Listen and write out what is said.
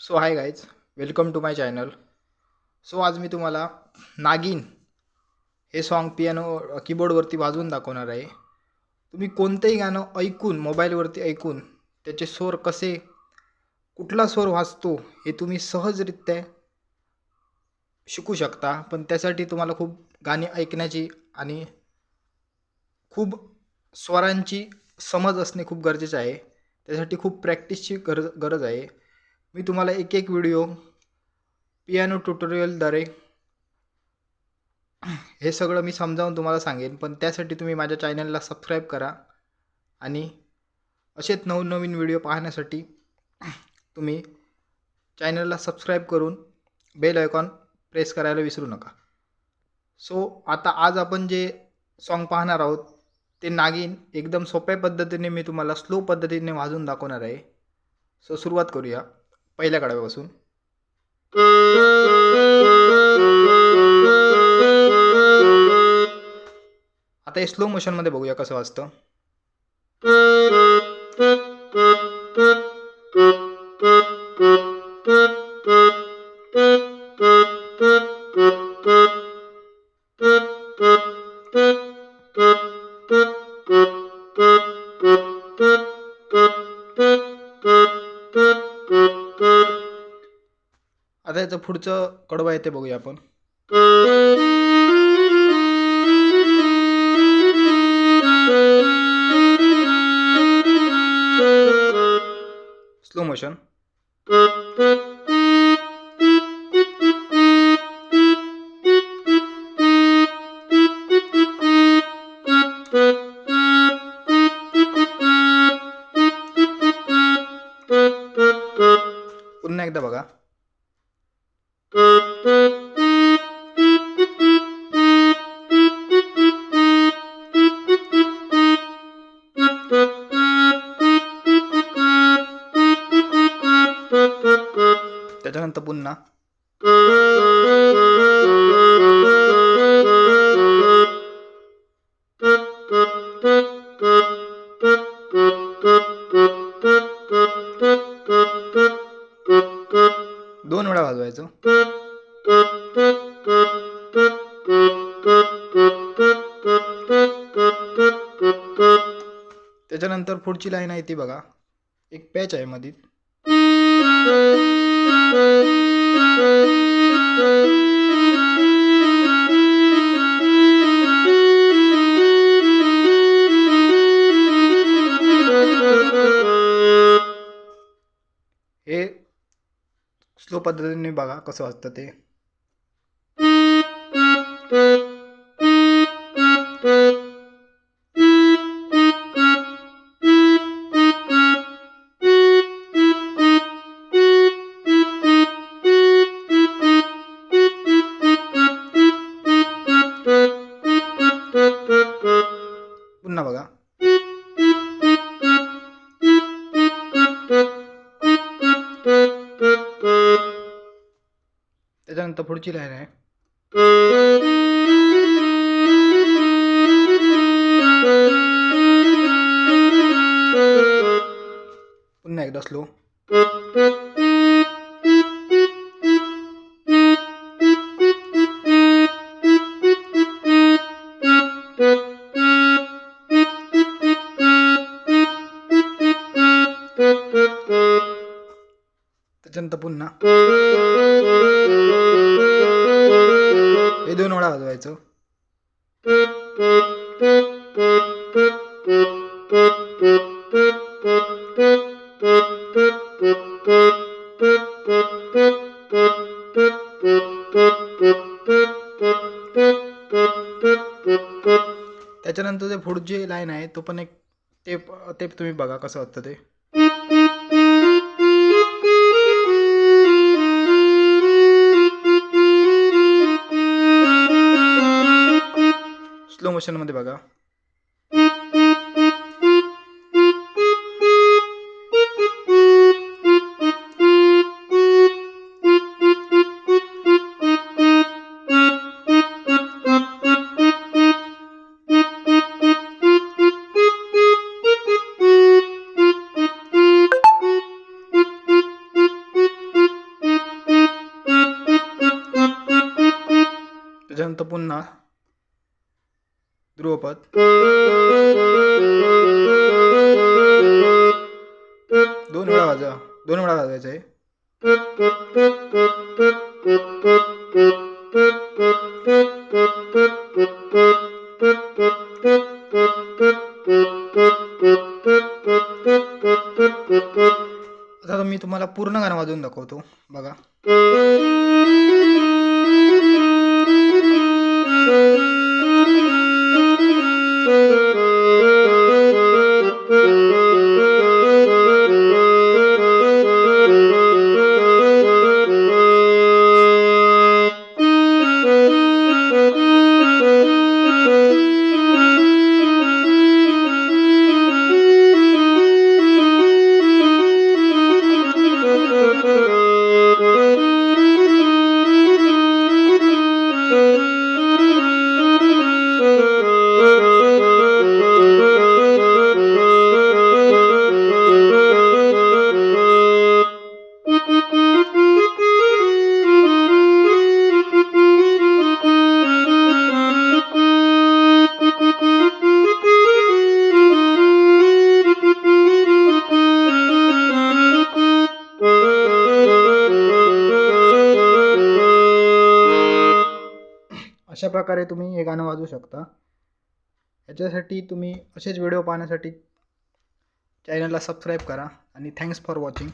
So hi guys welcome to my channel so आज मी तुम्हाला नागिन हे सॉन्ग पियानो कीबोर्डवरती वाजवून दाखवणार आहे. तुम्ही कोणतंही गाणं ऐकून मोबाईलवरती ऐकून त्याचे स्वर कसे कुठला स्वर वाजतो हे तुम्ही सहजरित्या शिकू शकता. पण त्यासाठी तुम्हाला खूप गाणी ऐकण्याची आणि खूप स्वरांची समज असणे खूप गरजेचं आहे. त्यासाठी खूप प्रॅक्टिसची गरज गरज आहे. मी तुम्हाला एक एक व्हिडिओ पियानो ट्युटोरियलद्वारे हे सगळं मी समजावून तुम्हाला सांगेन. पण त्यासाठी तुम्ही माझ्या चॅनलला सबस्क्राईब करा आणि असेच नवनवीन व्हिडिओ पाहण्यासाठी तुम्ही चॅनलला सबस्क्राईब करून बेल आयकॉन प्रेस करायला विसरू नका. सो आता आज आपण जे सॉन्ग पाहणार आहोत ते नागिन एकदम सोप्या पद्धतीने मी तुम्हाला स्लो पद्धतीने वाजून दाखवणार आहे. सो सुरुवात करूया. पहिल्या कडव्यापासून आता हे स्लो मोशनमध्ये बघूया कसं वाजतं. आता याचं पुढचं कडवा आहे ते बघूया आपण. स्लो मोशन पुन्हा एकदा बघा. त्याच्यानंतर पुन्हा. दोन वेळा वाजवायचो. त्याच्यानंतर पुढची लाईन आहे ती बघा. एक पॅच आहे मध्ये हे स्लो पद्धतीने बघा कसं वाजतं ते. पुन्हा बघा. त्यानंतर पुढची लाईन आहे. पुन्हा एकदा स्लो त्याच्यानंतर पुन्हा. हे दोन वेळा वाजवायचो. त्याच्यानंतर जे पुढची लाईन आहे तो पण एक टेप टेप तुम्ही बघा कसं वाटतं ते. मोशन मध्ये बघा Jangan tepun nah. ध्रुवपद दोन वेळा वाजा. दोन वेळा वाजायचं आहे. आता मी तुम्हाला पूर्ण गाणं वाजवून दाखवतो. बघा. अशा प्रकारे तुम्ही हे गाणं वाजवू शकता. याच्यासाठी तुम्ही असेच व्हिडिओ पाहण्यासाठी चॅनलला सबस्क्राईब करा आणि थँक्स फॉर वॉचिंग